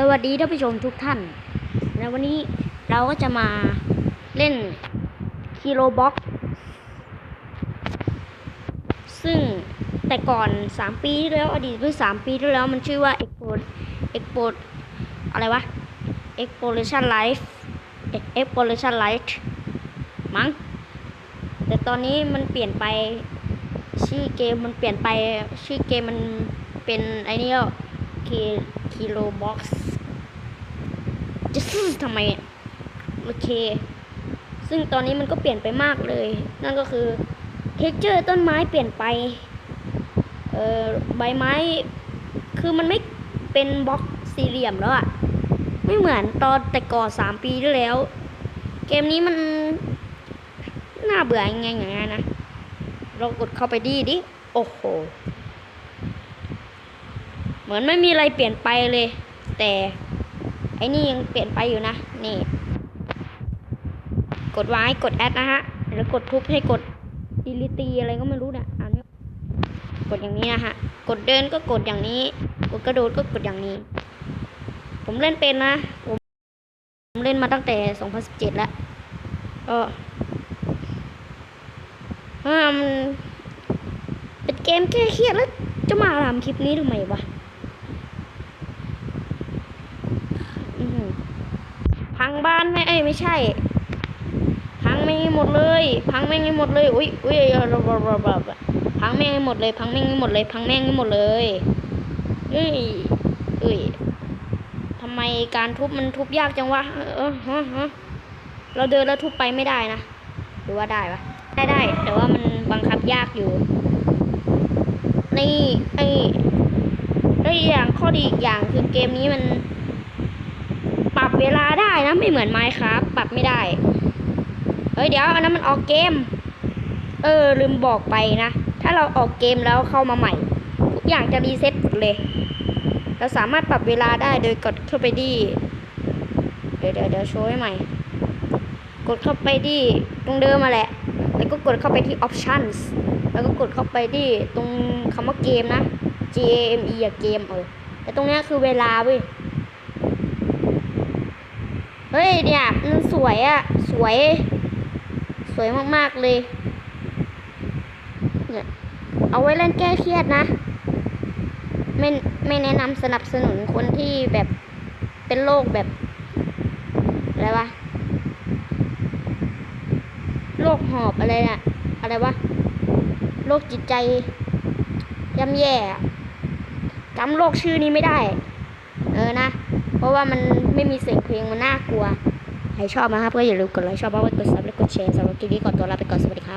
สวัสดีท่านผู้ชมทุกท่านในวันนี้เราก็จะมาเล่นคิโ o บ็อกซึ่งแต่ก่อน 3 ปีที่แล้วอดีตเมื่อ3ปีที่แล้วมันชื่อว่า Expo Expo อะไรวะ Exploration Life Exploration Light มั้งแต่ตอนนี้มันเปลี่ยนไปชื่อเกมมันเปลี่ยนไปชื่อเกมมันเป็นไอ้นี่แล้วคีคิโลบ็อกซ์ จะซื้อทำไมอะโอเค ซึ่งตอนนี้มันก็เปลี่ยนไปมากเลย นั่นก็คือเทคเจอร์ต้นไม้เปลี่ยนไป เอ่อใบไม้ คือมันไม่เป็นบล็อกสี่เหลี่ยมแล้วอะไม่เหมือนตอนแต่ก่อนสามปีที่แล้ว เกมนี้มัน น่าเบื่อยังไงอย่างนั้นนะ เรากดเข้าไปดีดิ โอ้โห เหมือนไม่มีอะไรเปลี่ยนไปเลย แต่ ไอ้นี่ยังเปลี่ยนไปอยู่นะ นี่ กดไว้กดแอดนะฮะ แล้วกดทุบให้กดดีลิตีอะไรก็ไม่รู้นะอ่านไม่กดอย่างนี้นะฮะ กดเดินก็กดอย่างนี้ กดกระโดดก็กดอย่างนี้ ผมเล่นเป็นนะ ผมผมเล่นมาตั้งแต่ 2017 แล้วเออมันเป็นเกมแก้เครียดแล้วจะมาทำคลิปนี้ทำไมวะ อื้อหือ พังบ้านไม่เอ้ยไม่ใช่ พังไม่งหมดเลย พังแม่งหมดเลยอุ้ยอุ้ยบบบบพังแม่งหมดเลย พังแม่งหมดเลย พังแม่งหมดเลยเอ้ยเอ้ยทำไมการทุบมันทุบยากจังวะเออฮะฮะเราเดินแล้วทุบไปไม่ได้นะหรือว่าได้ปะได้ได้ แต่ว่ามันบังคับยากอยู่ นี่ไอ้แล้วอีกอย่างข้อดีอีกอย่างคือเกมนี้มัน เวลาได้นะไม่เหมือนไมค์ครับปรับไม่ได้ เฮ้ยเดี๋ยวอันนั้นมันออกเกม เออลืมบอกไปนะ ถ้าเราออกเกมแล้วเข้ามาใหม่ ทุกอย่างจะรีเซ็ตหมดเลย เราสามารถปรับเวลาได้โดยกดเข้าไปที่เดี๋ยวเดี๋ยวเดี๋ยวโชว์ให้ใหม่ กดเข้าไปที่ตรงเดิมมาแหละ แล้วก็กดเข้าไปที่ options แล้วก็กดเข้าไปที่ตรงคำว่าเกมนะ G A M E อะเกมเออแต่ตรงนี้คือเวลาเว้ย ฮ้ยเนี่ยมันสวยอะสวย สวยมากๆเลยเนี่ยเอาไว้เล่นแก้เครียดนะ ไม่ไม่แนะนำสนับสนุนคนที่แบบเป็นโรคแบบอะไรวะโรคหอบอะไรน่ะอะไรวะโรคจิตใจย่ำแย่จำโรคชื่อนี้ไม่ได้ เออนะ เพราะว่ามันไม่มีเสียงเพลงมันน่ากลัว ใครชอบนะครับก็อย่าลืมกดไลค์ชอบบ้างกดซับและกดแชร์สำหรับคลิปนี้ก่อนตัวลาไปก่อนสวัสดีครับ